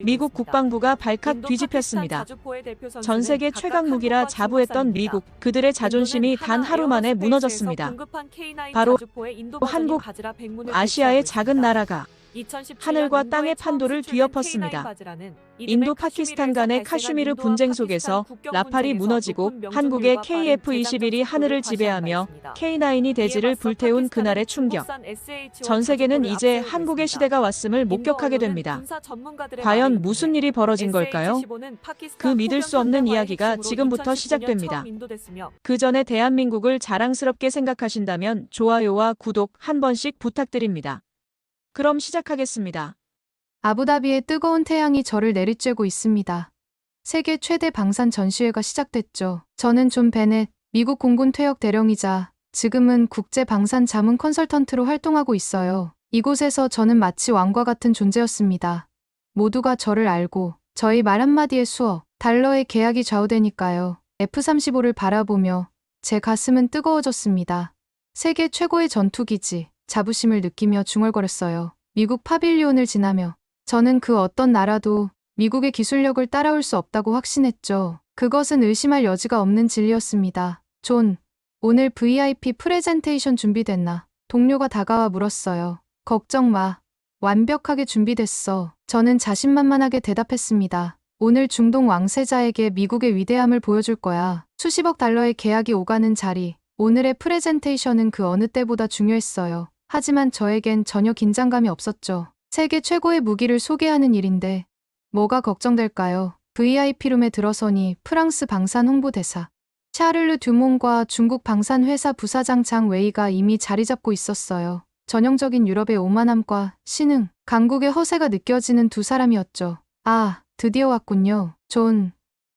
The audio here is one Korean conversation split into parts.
미국 국방부가 발칵 뒤집혔습니다. 전 세계 최강 무기라 자부했던 미국, 그들의 자존심이 단 하루 만에 무너졌습니다. 바로 한국, 아시아의 작은 나라가 하늘과 땅의 판도를 뒤엎었습니다. 인도 파키스탄 간의 카슈미르 분쟁 속에서 라팔이 무너지고 한국의 KF-21이 하늘을 지배하며 K9이 대지를 불태운 그날의 충격. 전 세계는 이제 한국의 시대가 왔음을 목격하게 됩니다. 과연 무슨 일이 벌어진 걸까요? 그 믿을 수 없는 이야기가 지금부터 시작됩니다. 그 전에 대한민국을 자랑스럽게 생각하신다면 좋아요와 구독 한 번씩 부탁드립니다. 그럼 시작하겠습니다. 아부다비의 뜨거운 태양이 저를 내리쬐고 있습니다. 세계 최대 방산 전시회가 시작됐죠. 저는 존 베넷, 미국 공군 퇴역 대령이자 지금은 국제 방산 자문 컨설턴트로 활동하고 있어요. 이곳에서 저는 마치 왕과 같은 존재였습니다. 모두가 저를 알고 저희 말 한마디에 수억, 달러의 계약이 좌우되니까요. F-35를 바라보며 제 가슴은 뜨거워졌습니다. 세계 최고의 전투기지, 자부심을 느끼며 중얼거렸어요. 미국 파빌리온을 지나며 저는 그 어떤 나라도 미국의 기술력을 따라올 수 없다고 확신했죠. 그것은 의심할 여지가 없는 진리였습니다. 존, 오늘 VIP 프레젠테이션 준비됐나? 동료가 다가와 물었어요. 걱정 마. 완벽하게 준비됐어. 저는 자신만만하게 대답했습니다. 오늘 중동 왕세자에게 미국의 위대함을 보여줄 거야. 수십억 달러의 계약이 오가는 자리. 오늘의 프레젠테이션은 그 어느 때보다 중요했어요. 하지만 저에겐 전혀 긴장감이 없었죠. 세계 최고의 무기를 소개하는 일인데 뭐가 걱정될까요? VIP룸에 들어서니 프랑스 방산 홍보대사 샤를르 듀몽과 중국 방산회사 부사장 장 웨이가 이미 자리 잡고 있었어요. 전형적인 유럽의 오만함과 신흥, 강국의 허세가 느껴지는 두 사람이었죠. 아, 드디어 왔군요. 존.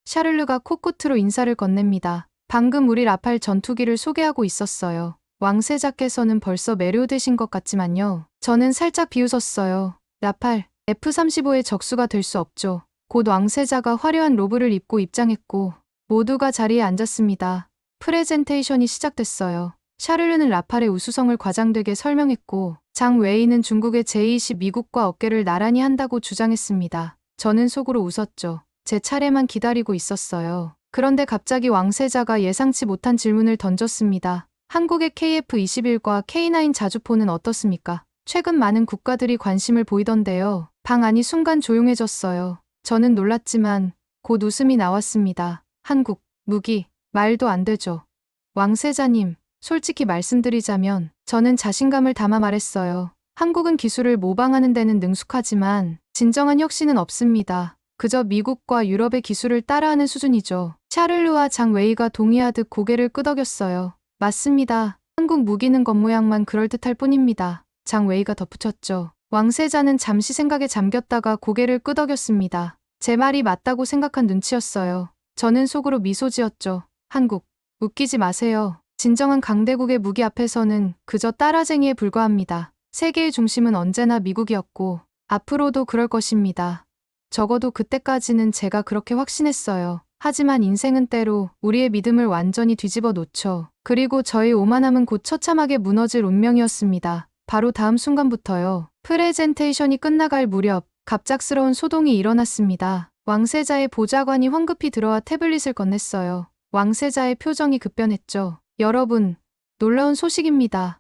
샤를르가 코끝으로 인사를 건넵니다. 방금 우리 라팔 전투기를 소개하고 있었어요. 왕세자께서는 벌써 매료되신 것 같지만요. 저는 살짝 비웃었어요. 라팔, F-35의 적수가 될 수 없죠. 곧 왕세자가 화려한 로브를 입고 입장했고, 모두가 자리에 앉았습니다. 프레젠테이션이 시작됐어요. 샤를르는 라팔의 우수성을 과장되게 설명했고, 장 웨이는 중국의 제20 미국과 어깨를 나란히 한다고 주장했습니다. 저는 속으로 웃었죠. 제 차례만 기다리고 있었어요. 그런데 갑자기 왕세자가 예상치 못한 질문을 던졌습니다. 한국의 KF-21과 K9 자주포는 어떻습니까? 최근 많은 국가들이 관심을 보이던데요. 방 안이 순간 조용해졌어요. 저는 놀랐지만 곧 웃음이 나왔습니다. 한국, 무기, 말도 안 되죠. 왕세자님, 솔직히 말씀드리자면 저는 자신감을 담아 말했어요. 한국은 기술을 모방하는 데는 능숙하지만 진정한 혁신은 없습니다. 그저 미국과 유럽의 기술을 따라하는 수준이죠. 샤를르와 장 웨이가 동의하듯 고개를 끄덕였어요. 맞습니다. 한국 무기는 겉모양만 그럴듯할 뿐입니다. 장 웨이가 덧붙였죠. 왕세자는 잠시 생각에 잠겼다가 고개를 끄덕였습니다. 제 말이 맞다고 생각한 눈치였어요. 저는 속으로 미소 지었죠. 한국, 웃기지 마세요. 진정한 강대국의 무기 앞에서는 그저 따라쟁이에 불과합니다. 세계의 중심은 언제나 미국이었고, 앞으로도 그럴 것입니다. 적어도 그때까지는 제가 그렇게 확신했어요. 하지만 인생은 때로 우리의 믿음을 완전히 뒤집어 놓죠. 그리고 저희 오만함은 곧 처참하게 무너질 운명이었습니다. 바로 다음 순간부터요. 프레젠테이션이 끝나갈 무렵 갑작스러운 소동이 일어났습니다. 왕세자의 보좌관이 황급히 들어와 태블릿을 건넸어요. 왕세자의 표정이 급변했죠. 여러분, 놀라운 소식입니다.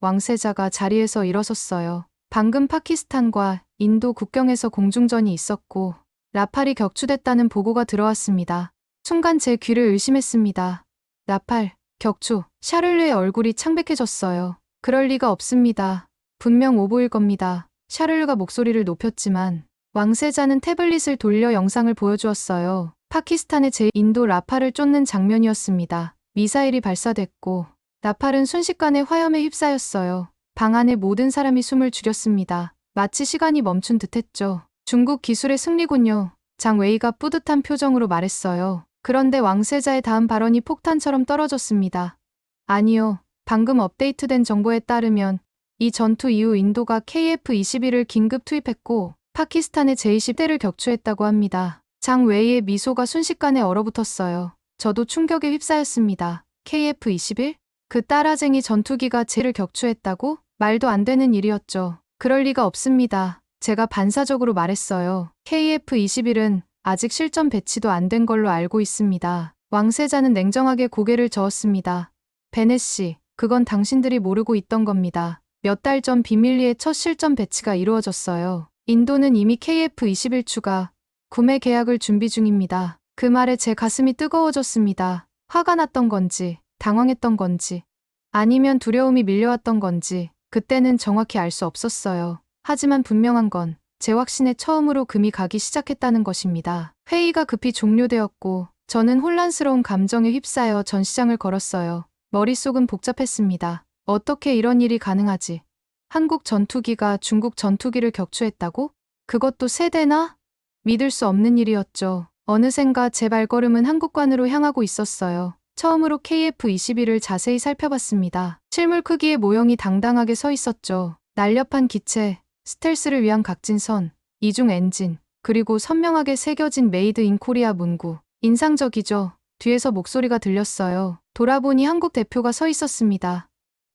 왕세자가 자리에서 일어섰어요. 방금 파키스탄과 인도 국경에서 공중전이 있었고 라팔이 격추됐다는 보고가 들어왔습니다. 순간 제 귀를 의심했습니다. 라팔, 격추, 샤를르의 얼굴이 창백해졌어요. 그럴 리가 없습니다. 분명 오보일 겁니다. 샤를르가 목소리를 높였지만 왕세자는 태블릿을 돌려 영상을 보여주었어요. 파키스탄의 제 인도 라팔을 쫓는 장면이었습니다. 미사일이 발사됐고 라팔은 순식간에 화염에 휩싸였어요. 방 안의 모든 사람이 숨을 죽였습니다. 마치 시간이 멈춘 듯했죠. 중국 기술의 승리군요. 장 웨이가 뿌듯한 표정으로 말했어요. 그런데 왕세자의 다음 발언이 폭탄처럼 떨어졌습니다. 아니요. 방금 업데이트된 정보에 따르면 이 전투 이후 인도가 KF-21을 긴급 투입했고 파키스탄의 제20대를 격추했다고 합니다. 장 웨이의 미소가 순식간에 얼어붙었어요. 저도 충격에 휩싸였습니다. KF-21? 그 따라쟁이 전투기가 쟤를 격추했다고? 말도 안 되는 일이었죠. 그럴 리가 없습니다. 제가 반사적으로 말했어요. KF-21은 아직 실전 배치도 안 된 걸로 알고 있습니다. 왕세자는 냉정하게 고개를 저었습니다. 베넷 씨, 그건 당신들이 모르고 있던 겁니다. 몇 달 전 비밀리에 첫 실전 배치가 이루어졌어요. 인도는 이미 KF-21 추가 구매 계약을 준비 중입니다. 그 말에 제 가슴이 뜨거워졌습니다. 화가 났던 건지, 당황했던 건지, 아니면 두려움이 밀려왔던 건지, 그때는 정확히 알 수 없었어요. 하지만 분명한 건제 확신에 처음으로 금이 가기 시작했다는 것입니다. 회의가 급히 종료되었고, 저는 혼란스러운 감정에 휩싸여 전시장을 걸었어요. 머릿속은 복잡했습니다. 어떻게 이런 일이 가능하지? 한국 전투기가 중국 전투기를 격추했다고? 그것도 세 대나? 믿을 수 없는 일이었죠. 어느샌가 제 발걸음은 한국관으로 향하고 있었어요. 처음으로 KF-21을 자세히 살펴봤습니다. 실물 크기의 모형이 당당하게 서 있었죠. 날렵한 기체, 스텔스를 위한 각진 선, 이중 엔진, 그리고 선명하게 새겨진 메이드 인 코리아 문구. 인상적이죠. 뒤에서 목소리가 들렸어요. 돌아보니 한국 대표가 서 있었습니다.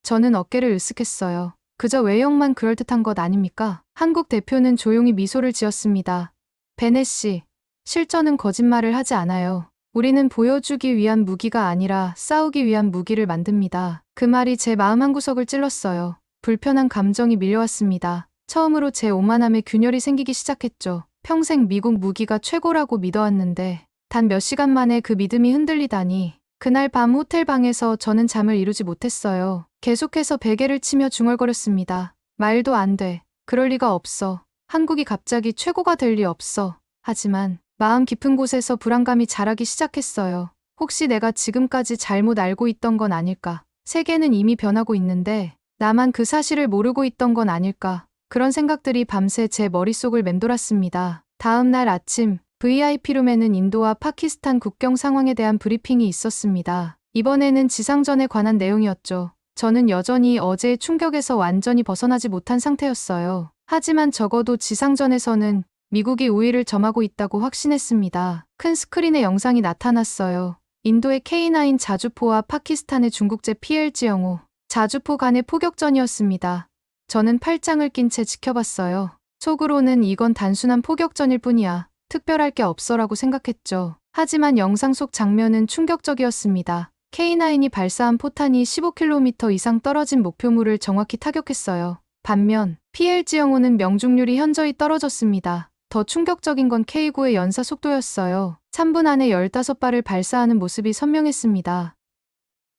저는 어깨를 으쓱했어요. 그저 외형만 그럴듯한 것 아닙니까? 한국 대표는 조용히 미소를 지었습니다. 베네 씨, 실전은 거짓말을 하지 않아요. 우리는 보여주기 위한 무기가 아니라 싸우기 위한 무기를 만듭니다. 그 말이 제 마음 한 구석을 찔렀어요. 불편한 감정이 밀려왔습니다. 처음으로 제 오만함에 균열이 생기기 시작했죠. 평생 미국 무기가 최고라고 믿어왔는데 단 몇 시간 만에 그 믿음이 흔들리다니 그날 밤 호텔 방에서 저는 잠을 이루지 못했어요. 계속해서 베개를 치며 중얼거렸습니다. 말도 안 돼. 그럴 리가 없어. 한국이 갑자기 최고가 될 리 없어. 하지만 마음 깊은 곳에서 불안감이 자라기 시작했어요. 혹시 내가 지금까지 잘못 알고 있던 건 아닐까? 세계는 이미 변하고 있는데 나만 그 사실을 모르고 있던 건 아닐까? 그런 생각들이 밤새 제 머릿속을 맴돌았습니다. 다음 날 아침 VIP룸에는 인도와 파키스탄 국경 상황에 대한 브리핑이 있었습니다. 이번에는 지상전에 관한 내용이었죠. 저는 여전히 어제의 충격에서 완전히 벗어나지 못한 상태였어요. 하지만 적어도 지상전에서는 미국이 우위를 점하고 있다고 확신했습니다. 큰 스크린에 영상이 나타났어요. 인도의 K9 자주포와 파키스탄의 중국제 PLG-05 자주포 간의 포격전이었습니다. 저는 팔짱을 낀 채 지켜봤어요. 속으로는 이건 단순한 포격전일 뿐이야. 특별할 게 없어라고 생각했죠. 하지만 영상 속 장면은 충격적이었습니다. K9이 발사한 포탄이 15km 이상 떨어진 목표물을 정확히 타격했어요. 반면 PLG-05는 명중률이 현저히 떨어졌습니다. 더 충격적인 건 K9의 연사 속도였어요. 3분 안에 15발을 발사하는 모습이 선명했습니다.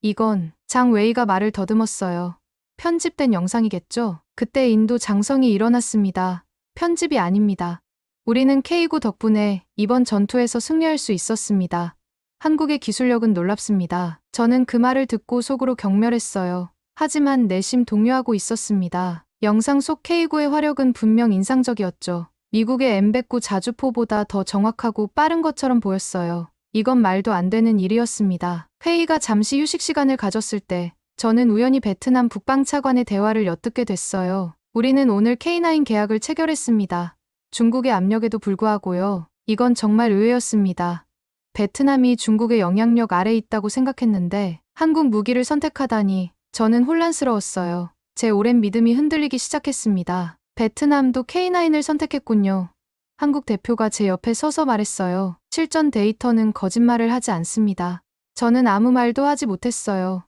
이건 장 웨이가 말을 더듬었어요. 편집된 영상이겠죠? 그때 인도 장성이 일어났습니다. 편집이 아닙니다. 우리는 K9 덕분에 이번 전투에서 승리할 수 있었습니다. 한국의 기술력은 놀랍습니다. 저는 그 말을 듣고 속으로 경멸했어요. 하지만 내심 동요하고 있었습니다. 영상 속 K9의 화력은 분명 인상적이었죠. 미국의 M109 자주포보다 더 정확하고 빠른 것처럼 보였어요. 이건 말도 안 되는 일이었습니다. 회의가 잠시 휴식 시간을 가졌을 때 저는 우연히 베트남 북방차관의 대화를 엿듣게 됐어요. 우리는 오늘 K9 계약을 체결했습니다. 중국의 압력에도 불구하고요. 이건 정말 의외였습니다. 베트남이 중국의 영향력 아래 있다고 생각했는데 한국 무기를 선택하다니 저는 혼란스러웠어요. 제 오랜 믿음이 흔들리기 시작했습니다. 베트남도 K9을 선택했군요. 한국 대표가 제 옆에 서서 말했어요. 실전 데이터는 거짓말을 하지 않습니다. 저는 아무 말도 하지 못했어요.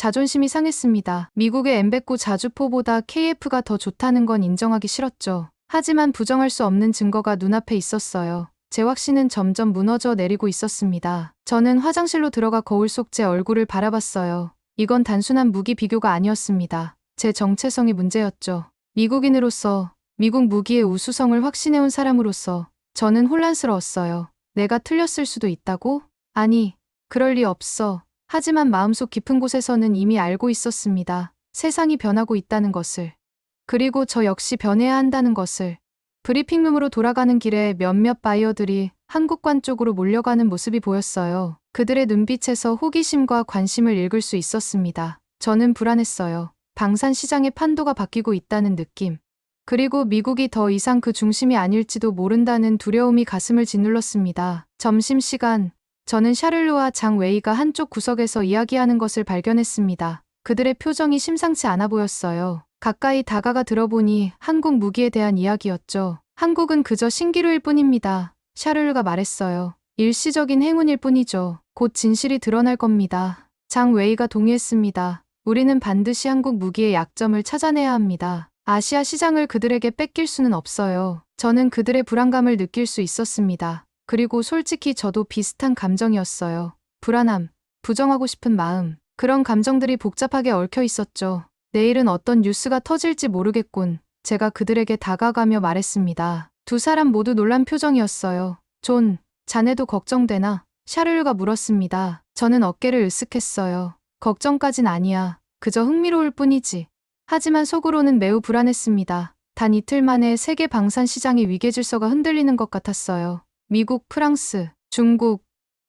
자존심이 상했습니다. 미국의 M109 자주포보다 KF가 더 좋다는 건 인정하기 싫었죠. 하지만 부정할 수 없는 증거가 눈앞에 있었어요. 제 확신은 점점 무너져 내리고 있었습니다. 저는 화장실로 들어가 거울 속 제 얼굴을 바라봤어요. 이건 단순한 무기 비교가 아니었습니다. 제 정체성이 문제였죠. 미국인으로서 미국 무기의 우수성을 확신해온 사람으로서 저는 혼란스러웠어요. 내가 틀렸을 수도 있다고? 아니, 그럴 리 없어. 하지만 마음속 깊은 곳에서는 이미 알고 있었습니다. 세상이 변하고 있다는 것을. 그리고 저 역시 변해야 한다는 것을. 브리핑룸으로 돌아가는 길에 몇몇 바이어들이 한국관 쪽으로 몰려가는 모습이 보였어요. 그들의 눈빛에서 호기심과 관심을 읽을 수 있었습니다. 저는 불안했어요. 방산 시장의 판도가 바뀌고 있다는 느낌. 그리고 미국이 더 이상 그 중심이 아닐지도 모른다는 두려움이 가슴을 짓눌렀습니다. 점심시간, 저는 샤를루와 장 웨이가 한쪽 구석에서 이야기하는 것을 발견했습니다. 그들의 표정이 심상치 않아 보였어요. 가까이 다가가 들어보니 한국 무기에 대한 이야기였죠. 한국은 그저 신기루일 뿐입니다. 샤를르가 말했어요. 일시적인 행운일 뿐이죠. 곧 진실이 드러날 겁니다. 장 웨이가 동의했습니다. 우리는 반드시 한국 무기의 약점을 찾아내야 합니다. 아시아 시장을 그들에게 뺏길 수는 없어요. 저는 그들의 불안감을 느낄 수 있었습니다. 그리고 솔직히 저도 비슷한 감정이었어요. 불안함, 부정하고 싶은 마음, 그런 감정들이 복잡하게 얽혀 있었죠. 내일은 어떤 뉴스가 터질지 모르겠군. 제가 그들에게 다가가며 말했습니다. 두 사람 모두 놀란 표정이었어요. 존, 자네도 걱정되나? 샤를루가 물었습니다. 저는 어깨를 으쓱했어요. 걱정까진 아니야. 그저 흥미로울 뿐이지. 하지만 속으로는 매우 불안했습니다. 단 이틀 만에 세계 방산 시장의 위계 질서가 흔들리는 것 같았어요. 미국, 프랑스, 중국,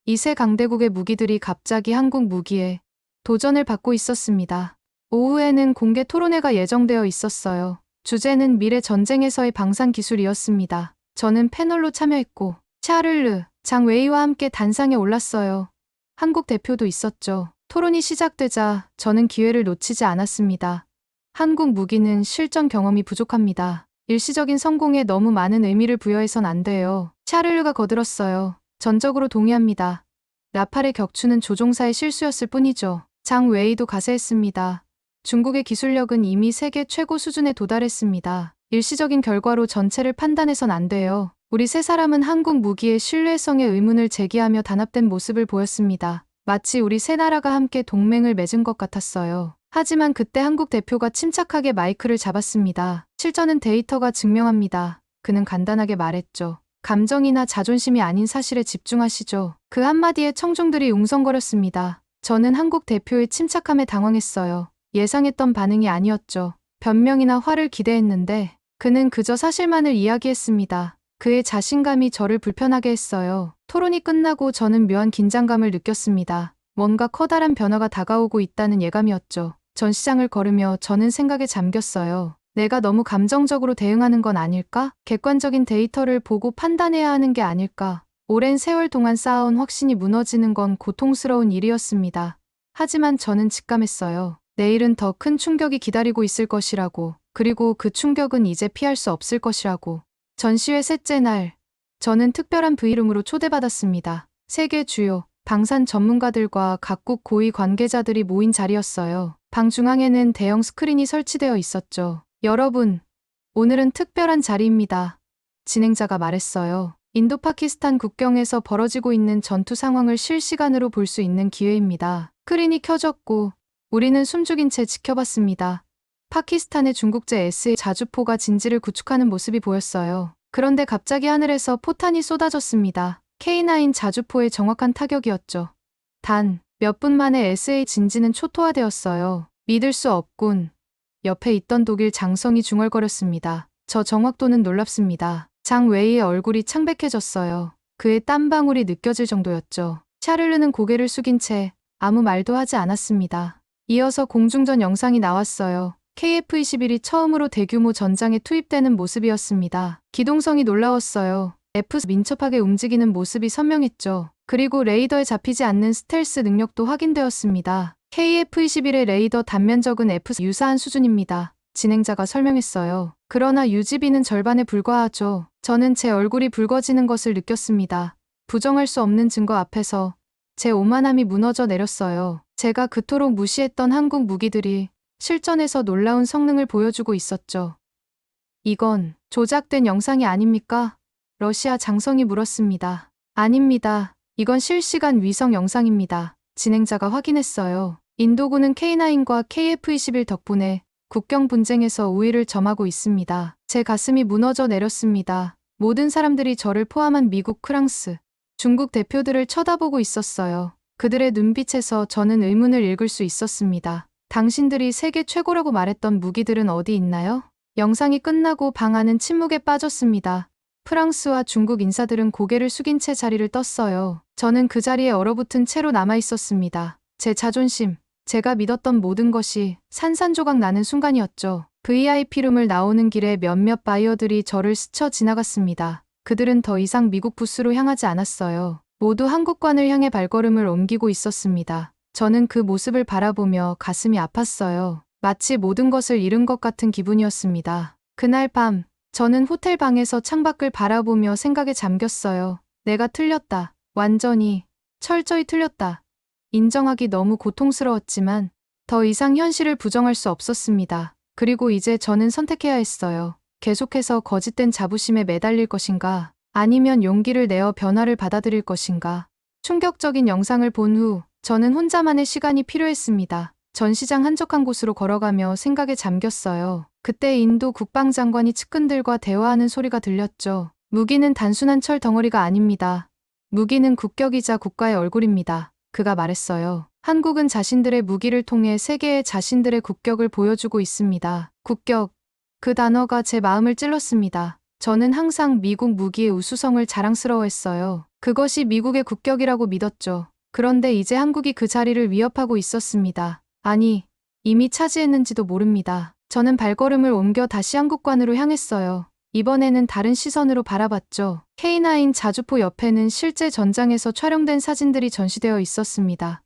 이 세 강대국의 무기들이 갑자기 한국 무기에 도전을 받고 있었습니다. 오후에는 공개 토론회가 예정되어 있었어요. 주제는 미래 전쟁에서의 방산 기술이었습니다. 저는 패널로 참여했고, 샤를르, 장 웨이와 함께 단상에 올랐어요. 한국 대표도 있었죠. 토론이 시작되자 저는 기회를 놓치지 않았습니다. 한국 무기는 실전 경험이 부족합니다. 일시적인 성공에 너무 많은 의미를 부여해선 안 돼요. 샤를르가 거들었어요. 전적으로 동의합니다. 라팔의 격추는 조종사의 실수였을 뿐이죠. 장 웨이도 가세했습니다. 중국의 기술력은 이미 세계 최고 수준에 도달했습니다. 일시적인 결과로 전체를 판단해선 안 돼요. 우리 세 사람은 한국 무기의 신뢰성에 의문을 제기하며 단합된 모습을 보였습니다. 마치 우리 세 나라가 함께 동맹을 맺은 것 같았어요. 하지만 그때 한국 대표가 침착하게 마이크를 잡았습니다. 실전은 데이터가 증명합니다. 그는 간단하게 말했죠. 감정이나 자존심이 아닌 사실에 집중하시죠. 그 한마디에 청중들이 웅성거렸습니다. 저는 한국 대표의 침착함에 당황했어요. 예상했던 반응이 아니었죠. 변명이나 화를 기대했는데 그는 그저 사실만을 이야기했습니다. 그의 자신감이 저를 불편하게 했어요. 토론이 끝나고 저는 묘한 긴장감을 느꼈습니다. 뭔가 커다란 변화가 다가오고 있다는 예감이었죠. 전시장을 걸으며 저는 생각에 잠겼어요. 내가 너무 감정적으로 대응하는 건 아닐까? 객관적인 데이터를 보고 판단해야 하는 게 아닐까? 오랜 세월 동안 쌓아온 확신이 무너지는 건 고통스러운 일이었습니다. 하지만 저는 직감했어요. 내일은 더 큰 충격이 기다리고 있을 것이라고. 그리고 그 충격은 이제 피할 수 없을 것이라고. 전시회 셋째 날, 저는 특별한 브이룸으로 초대받았습니다. 세계 주요 방산 전문가들과 각국 고위 관계자들이 모인 자리였어요. 방 중앙에는 대형 스크린이 설치되어 있었죠. 여러분, 오늘은 특별한 자리입니다. 진행자가 말했어요. 인도 파키스탄 국경에서 벌어지고 있는 전투 상황을 실시간으로 볼 수 있는 기회입니다. 스크린이 켜졌고 우리는 숨죽인 채 지켜봤습니다. 파키스탄의 중국제 S의 자주포가 진지를 구축하는 모습이 보였어요. 그런데 갑자기 하늘에서 포탄이 쏟아졌습니다. K9 자주포의 정확한 타격이었죠. 단, 몇 분 만에 SA 진지는 초토화되었어요. 믿을 수 없군. 옆에 있던 독일 장성이 중얼거렸습니다. 저 정확도는 놀랍습니다. 장 웨이의 얼굴이 창백해졌어요. 그의 땀방울이 느껴질 정도였죠. 샤를르는 고개를 숙인 채 아무 말도 하지 않았습니다. 이어서 공중전 영상이 나왔어요. KF-21이 처음으로 대규모 전장에 투입되는 모습이었습니다. 기동성이 놀라웠어요. F 민첩하게 움직이는 모습이 선명했죠. 그리고 레이더에 잡히지 않는 스텔스 능력도 확인되었습니다. KF-21의 레이더 단면적은 F 유사한 수준입니다. 진행자가 설명했어요. 그러나 유지비는 절반에 불과하죠. 저는 제 얼굴이 붉어지는 것을 느꼈습니다. 부정할 수 없는 증거 앞에서 제 오만함이 무너져 내렸어요. 제가 그토록 무시했던 한국 무기들이 실전에서 놀라운 성능을 보여주고 있었죠. 이건 조작된 영상이 아닙니까? 러시아 장성이 물었습니다. 아닙니다. 이건 실시간 위성 영상입니다. 진행자가 확인했어요. 인도군은 K9과 KF-21 덕분에 국경 분쟁에서 우위를 점하고 있습니다. 제 가슴이 무너져 내렸습니다. 모든 사람들이 저를 포함한 미국, 프랑스, 중국 대표들을 쳐다보고 있었어요. 그들의 눈빛에서 저는 의문을 읽을 수 있었습니다. 당신들이 세계 최고라고 말했던 무기들은 어디 있나요? 영상이 끝나고 방 안은 침묵에 빠졌습니다. 프랑스와 중국 인사들은 고개를 숙인 채 자리를 떴어요. 저는 그 자리에 얼어붙은 채로 남아 있었습니다. 제 자존심, 제가 믿었던 모든 것이 산산조각 나는 순간이었죠. VIP룸을 나오는 길에 몇몇 바이어들이 저를 스쳐 지나갔습니다. 그들은 더 이상 미국 부스로 향하지 않았어요. 모두 한국관을 향해 발걸음을 옮기고 있었습니다. 저는 그 모습을 바라보며 가슴이 아팠어요. 마치 모든 것을 잃은 것 같은 기분이었습니다. 그날 밤, 저는 호텔 방에서 창밖을 바라보며 생각에 잠겼어요. 내가 틀렸다. 완전히, 철저히 틀렸다. 인정하기 너무 고통스러웠지만, 더 이상 현실을 부정할 수 없었습니다. 그리고 이제 저는 선택해야 했어요. 계속해서 거짓된 자부심에 매달릴 것인가, 아니면 용기를 내어 변화를 받아들일 것인가. 충격적인 영상을 본 후, 저는 혼자만의 시간이 필요했습니다. 전시장 한적한 곳으로 걸어가며 생각에 잠겼어요. 그때 인도 국방장관이 측근들과 대화하는 소리가 들렸죠. 무기는 단순한 철 덩어리가 아닙니다. 무기는 국격이자 국가의 얼굴입니다. 그가 말했어요. 한국은 자신들의 무기를 통해 세계에 자신들의 국격을 보여주고 있습니다. 국격. 그 단어가 제 마음을 찔렀습니다. 저는 항상 미국 무기의 우수성을 자랑스러워했어요. 그것이 미국의 국격이라고 믿었죠. 그런데 이제 한국이 그 자리를 위협하고 있었습니다. 아니, 이미 차지했는지도 모릅니다. 저는 발걸음을 옮겨 다시 한국관으로 향했어요. 이번에는 다른 시선으로 바라봤죠. K9 자주포 옆에는 실제 전장에서 촬영된 사진들이 전시되어 있었습니다.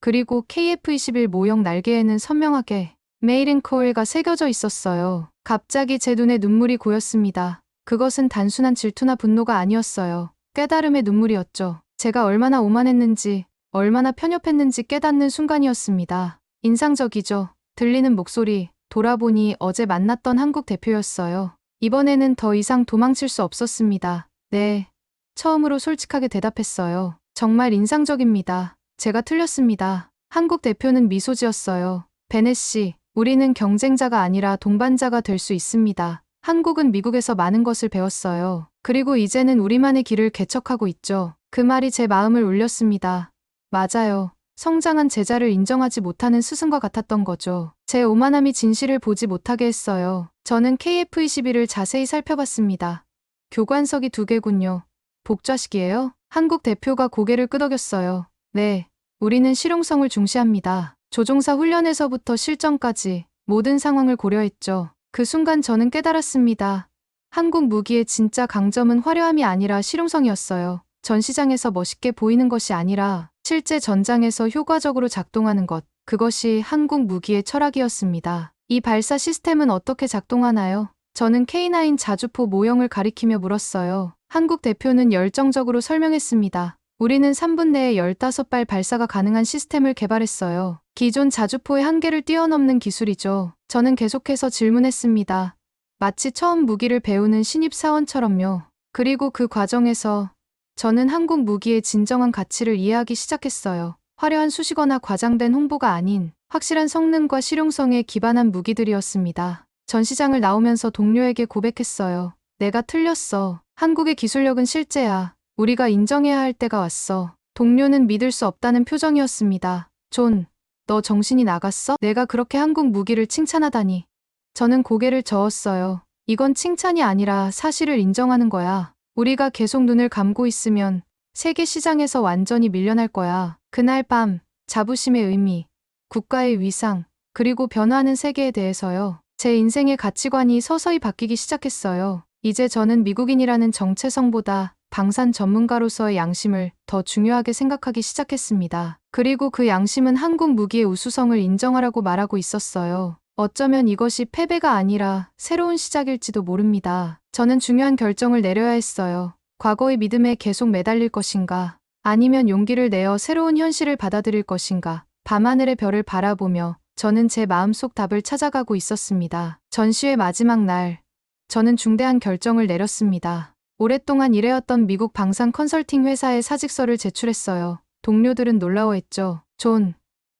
그리고 KF-21 모형 날개에는 선명하게 메이린 코일가 새겨져 있었어요. 갑자기 제 눈에 눈물이 고였습니다. 그것은 단순한 질투나 분노가 아니었어요. 깨달음의 눈물이었죠. 제가 얼마나 오만했는지, 얼마나 편협했는지 깨닫는 순간이었습니다. 인상적이죠. 들리는 목소리, 돌아보니 어제 만났던 한국 대표였어요. 이번에는 더 이상 도망칠 수 없었습니다. 네. 처음으로 솔직하게 대답했어요. 정말 인상적입니다. 제가 틀렸습니다. 한국 대표는 미소 지었어요. 베넷 씨, 우리는 경쟁자가 아니라 동반자가 될 수 있습니다. 한국은 미국에서 많은 것을 배웠어요. 그리고 이제는 우리만의 길을 개척하고 있죠. 그 말이 제 마음을 울렸습니다. 맞아요. 성장한 제자를 인정하지 못하는 스승과 같았던 거죠. 제 오만함이 진실을 보지 못하게 했어요. 저는 KF-21을 자세히 살펴봤습니다. 교관석이 두 개군요. 복좌식이에요? 한국 대표가 고개를 끄덕였어요. 네. 우리는 실용성을 중시합니다. 조종사 훈련에서부터 실전까지 모든 상황을 고려했죠. 그 순간 저는 깨달았습니다. 한국 무기의 진짜 강점은 화려함이 아니라 실용성이었어요. 전시장에서 멋있게 보이는 것이 아니라 실제 전장에서 효과적으로 작동하는 것. 그것이 한국 무기의 철학이었습니다. 이 발사 시스템은 어떻게 작동하나요? 저는 K9 자주포 모형을 가리키며 물었어요. 한국 대표는 열정적으로 설명했습니다. 우리는 3분 내에 15발 발사가 가능한 시스템을 개발했어요. 기존 자주포의 한계를 뛰어넘는 기술이죠. 저는 계속해서 질문했습니다. 마치 처음 무기를 배우는 신입사원처럼요. 그리고 그 과정에서 저는 한국 무기의 진정한 가치를 이해하기 시작했어요. 화려한 수식어나 과장된 홍보가 아닌 확실한 성능과 실용성에 기반한 무기들이었습니다. 전시장을 나오면서 동료에게 고백했어요. 내가 틀렸어. 한국의 기술력은 실제야. 우리가 인정해야 할 때가 왔어. 동료는 믿을 수 없다는 표정이었습니다. 존, 너 정신이 나갔어? 내가 그렇게 한국 무기를 칭찬하다니. 저는 고개를 저었어요. 이건 칭찬이 아니라 사실을 인정하는 거야. 우리가 계속 눈을 감고 있으면 세계 시장에서 완전히 밀려날 거야. 그날 밤, 자부심의 의미, 국가의 위상, 그리고 변화하는 세계에 대해서요. 제 인생의 가치관이 서서히 바뀌기 시작했어요. 이제 저는 미국인이라는 정체성보다 방산 전문가로서의 양심을 더 중요하게 생각하기 시작했습니다. 그리고 그 양심은 한국 무기의 우수성을 인정하라고 말하고 있었어요. 어쩌면 이것이 패배가 아니라 새로운 시작일지도 모릅니다. 저는 중요한 결정을 내려야 했어요. 과거의 믿음에 계속 매달릴 것인가, 아니면 용기를 내어 새로운 현실을 받아들일 것인가. 밤하늘의 별을 바라보며 저는 제 마음속 답을 찾아가고 있었습니다. 전시회 마지막 날, 저는 중대한 결정을 내렸습니다. 오랫동안 일해왔던 미국 방산 컨설팅 회사에 사직서를 제출했어요. 동료들은 놀라워했죠. 존,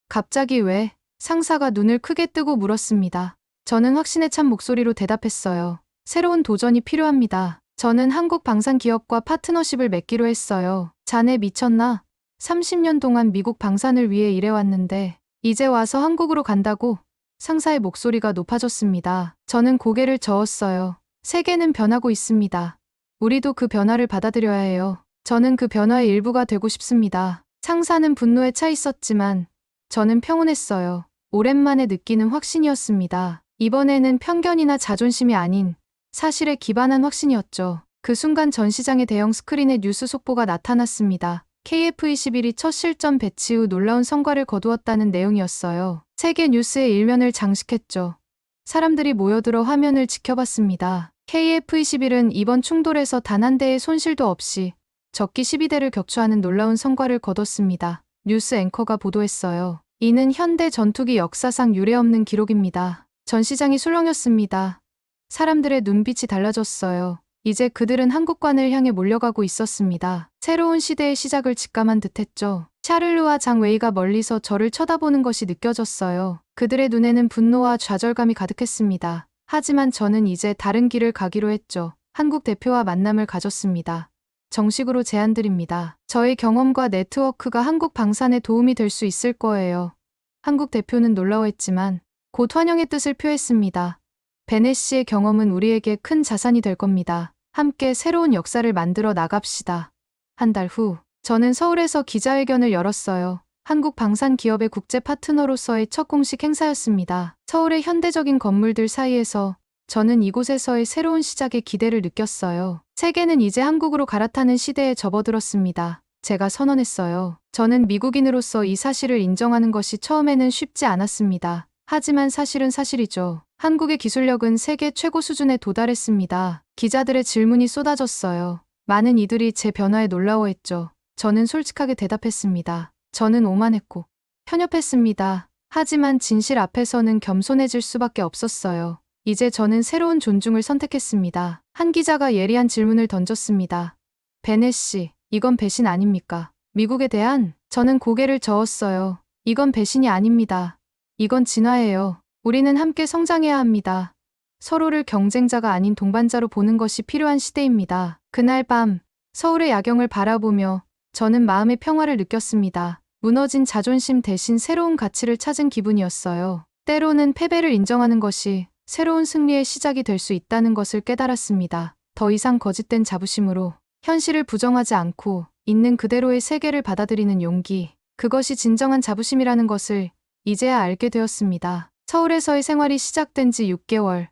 갑자기 왜? 상사가 눈을 크게 뜨고 물었습니다. 저는 확신에 찬 목소리로 대답했어요. 새로운 도전이 필요합니다. 저는 한국 방산 기업과 파트너십을 맺기로 했어요. 자네 미쳤나? 30년 동안 미국 방산을 위해 일해왔는데, 이제 와서 한국으로 간다고? 상사의 목소리가 높아졌습니다. 저는 고개를 저었어요. 세계는 변하고 있습니다. 우리도 그 변화를 받아들여야 해요. 저는 그 변화의 일부가 되고 싶습니다. 상사는 분노에 차 있었지만, 저는 평온했어요. 오랜만에 느끼는 확신이었습니다. 이번에는 편견이나 자존심이 아닌 사실에 기반한 확신이었죠. 그 순간 전 시장의 대형 스크린에 뉴스 속보가 나타났습니다. KF-21이 첫 실전 배치 후 놀라운 성과를 거두었다는 내용이었어요. 세계 뉴스의 일면을 장식했죠. 사람들이 모여들어 화면을 지켜봤습니다. KF-21은 이번 충돌에서 단 한 대의 손실도 없이 적기 12대를 격추하는 놀라운 성과를 거뒀습니다. 뉴스 앵커가 보도했어요. 이는 현대 전투기 역사상 유례없는 기록입니다. 전 시장이 술렁였습니다. 사람들의 눈빛이 달라졌어요. 이제 그들은 한국관을 향해 몰려가고 있었습니다. 새로운 시대의 시작을 직감한 듯했죠. 샤를르와 장웨이가 멀리서 저를 쳐다보는 것이 느껴졌어요. 그들의 눈에는 분노와 좌절감이 가득했습니다. 하지만 저는 이제 다른 길을 가기로 했죠. 한국 대표와 만남을 가졌습니다. 정식으로 제안드립니다. 저의 경험과 네트워크가 한국 방산에 도움이 될 수 있을 거예요. 한국 대표는 놀라워했지만 곧 환영의 뜻을 표했습니다. 베네 씨의 경험은 우리에게 큰 자산이 될 겁니다. 함께 새로운 역사를 만들어 나갑시다. 한 달 후, 저는 서울에서 기자회견을 열었어요. 한국 방산 기업의 국제 파트너로서의 첫 공식 행사였습니다. 서울의 현대적인 건물들 사이에서 저는 이곳에서의 새로운 시작에 기대를 느꼈어요. 세계는 이제 한국으로 갈아타는 시대에 접어들었습니다. 제가 선언했어요. 저는 미국인으로서 이 사실을 인정하는 것이 처음에는 쉽지 않았습니다. 하지만 사실은 사실이죠. 한국의 기술력은 세계 최고 수준에 도달했습니다. 기자들의 질문이 쏟아졌어요. 많은 이들이 제 변화에 놀라워했죠. 저는 솔직하게 대답했습니다. 저는 오만했고 편협했습니다. 하지만 진실 앞에서는 겸손해질 수밖에 없었어요. 이제 저는 새로운 존중을 선택했습니다. 한 기자가 예리한 질문을 던졌습니다. 베네 씨, 이건 배신 아닙니까? 미국에 대한 저는 고개를 저었어요. 이건 배신이 아닙니다. 이건 진화예요. 우리는 함께 성장해야 합니다. 서로를 경쟁자가 아닌 동반자로 보는 것이 필요한 시대입니다. 그날 밤 서울의 야경을 바라보며 저는 마음의 평화를 느꼈습니다. 무너진 자존심 대신 새로운 가치를 찾은 기분이었어요. 때로는 패배를 인정하는 것이 새로운 승리의 시작이 될 수 있다는 것을 깨달았습니다. 더 이상 거짓된 자부심으로 현실을 부정하지 않고 있는 그대로의 세계를 받아들이는 용기. 그것이 진정한 자부심이라는 것을 이제야 알게 되었습니다. 서울에서의 생활이 시작된 지 6개월.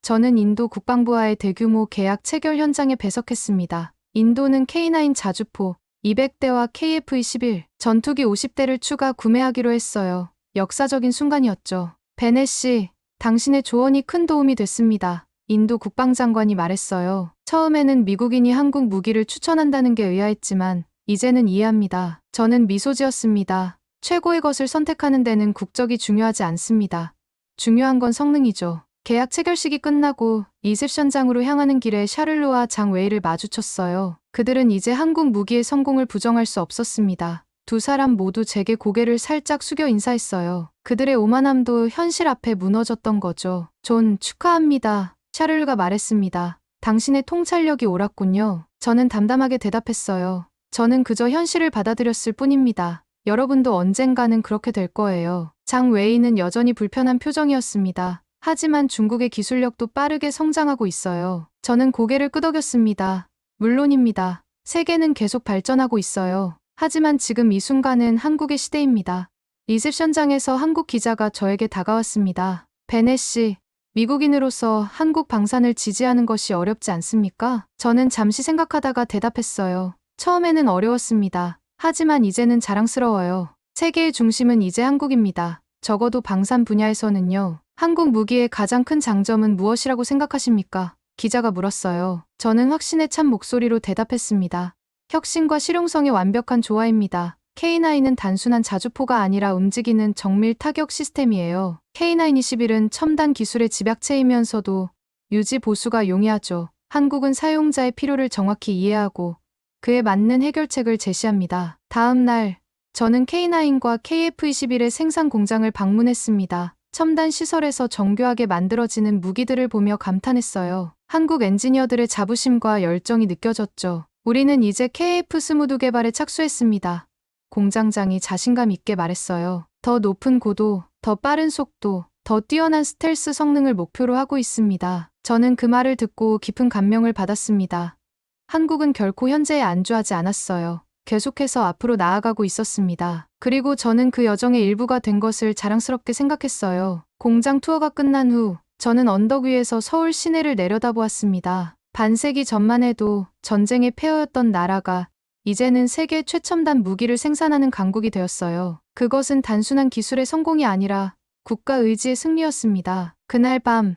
저는 인도 국방부와의 대규모 계약 체결 현장에 배석했습니다. 인도는 K9 자주포 200대와 KF-21 전투기 50대를 추가 구매하기로 했어요. 역사적인 순간이었죠. 베네 씨, 당신의 조언이 큰 도움이 됐습니다. 인도 국방장관이 말했어요. 처음에는 미국인이 한국 무기를 추천한다는 게 의아했지만 이제는 이해합니다. 저는 미소 지었습니다. 최고의 것을 선택하는 데는 국적이 중요하지 않습니다. 중요한 건 성능이죠. 계약 체결식이 끝나고 리셉션장으로 향하는 길에 샤를로와 장 웨이를 마주쳤어요. 그들은 이제 한국 무기의 성공을 부정할 수 없었습니다. 두 사람 모두 제게 고개를 살짝 숙여 인사했어요. 그들의 오만함도 현실 앞에 무너졌던 거죠. 존, 축하합니다. 샤를루가 말했습니다. 당신의 통찰력이 옳았군요. 저는 담담하게 대답했어요. 저는 그저 현실을 받아들였을 뿐입니다. 여러분도 언젠가는 그렇게 될 거예요. 장 웨이는 여전히 불편한 표정이었습니다. 하지만 중국의 기술력도 빠르게 성장하고 있어요. 저는 고개를 끄덕였습니다. 물론입니다. 세계는 계속 발전하고 있어요. 하지만 지금 이 순간은 한국의 시대입니다. 리셉션장에서 한국 기자가 저에게 다가왔습니다. 베네 씨, 미국인으로서 한국 방산을 지지하는 것이 어렵지 않습니까? 저는 잠시 생각하다가 대답했어요. 처음에는 어려웠습니다. 하지만 이제는 자랑스러워요. 세계의 중심은 이제 한국입니다. 적어도 방산 분야에서는요. 한국 무기의 가장 큰 장점은 무엇이라고 생각하십니까? 기자가 물었어요. 저는 확신에 찬 목소리로 대답했습니다. 혁신과 실용성의 완벽한 조화입니다. K9은 단순한 자주포가 아니라 움직이는 정밀 타격 시스템이에요. K921은 첨단 기술의 집약체이면서도 유지 보수가 용이하죠. 한국은 사용자의 필요를 정확히 이해하고 그에 맞는 해결책을 제시합니다. 다음 날, 저는 K9과 KF21의 생산 공장을 방문했습니다. 첨단 시설에서 정교하게 만들어지는 무기들을 보며 감탄했어요. 한국 엔지니어들의 자부심과 열정이 느껴졌죠. 우리는 이제 KF-22 개발에 착수했습니다. 공장장이 자신감 있게 말했어요. 더 높은 고도, 더 빠른 속도, 더 뛰어난 스텔스 성능을 목표로 하고 있습니다. 저는 그 말을 듣고 깊은 감명을 받았습니다. 한국은 결코 현재에 안주하지 않았어요. 계속해서 앞으로 나아가고 있었습니다. 그리고 저는 그 여정의 일부가 된 것을 자랑스럽게 생각했어요. 공장 투어가 끝난 후 저는 언덕 위에서 서울 시내를 내려다보았습니다. 반세기 전만 해도 전쟁의 폐허였던 나라가 이제는 세계 최첨단 무기를 생산하는 강국이 되었어요. 그것은 단순한 기술의 성공이 아니라 국가 의지의 승리였습니다. 그날 밤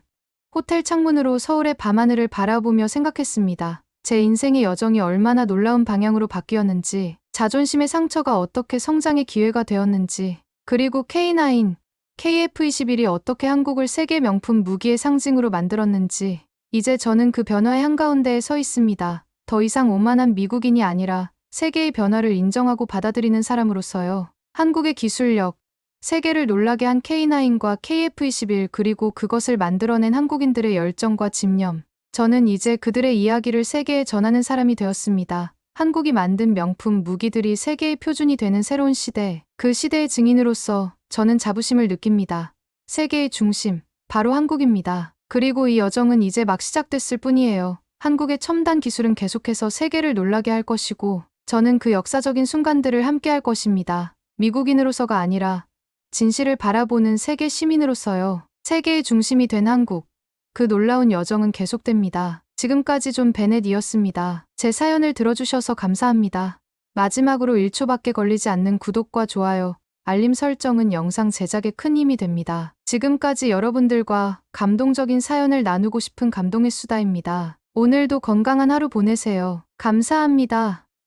호텔 창문으로 서울의 밤하늘을 바라보며 생각했습니다. 제 인생의 여정이 얼마나 놀라운 방향으로 바뀌었는지, 자존심의 상처가 어떻게 성장의 기회가 되었는지, 그리고 K9, KF21이 어떻게 한국을 세계 명품 무기의 상징으로 만들었는지, 이제 저는 그 변화의 한가운데에 서 있습니다. 더 이상 오만한 미국인이 아니라 세계의 변화를 인정하고 받아들이는 사람으로서요. 한국의 기술력, 세계를 놀라게 한 K9과 KF21 그리고 그것을 만들어낸 한국인들의 열정과 집념. 저는 이제 그들의 이야기를 세계에 전하는 사람이 되었습니다. 한국이 만든 명품 무기들이 세계의 표준이 되는 새로운 시대. 그 시대의 증인으로서 저는 자부심을 느낍니다. 세계의 중심, 바로 한국입니다. 그리고 이 여정은 이제 막 시작됐을 뿐이에요. 한국의 첨단 기술은 계속해서 세계를 놀라게 할 것이고, 저는 그 역사적인 순간들을 함께 할 것입니다. 미국인으로서가 아니라 진실을 바라보는 세계 시민으로서요. 세계의 중심이 된 한국. 그 놀라운 여정은 계속됩니다. 지금까지 좀 베넷이었습니다. 제 사연을 들어주셔서 감사합니다. 마지막으로 1초밖에 걸리지 않는 구독과 좋아요, 알림 설정은 영상 제작에 큰 힘이 됩니다. 지금까지 여러분들과 감동적인 사연을 나누고 싶은 감동의 수다입니다. 오늘도 건강한 하루 보내세요. 감사합니다.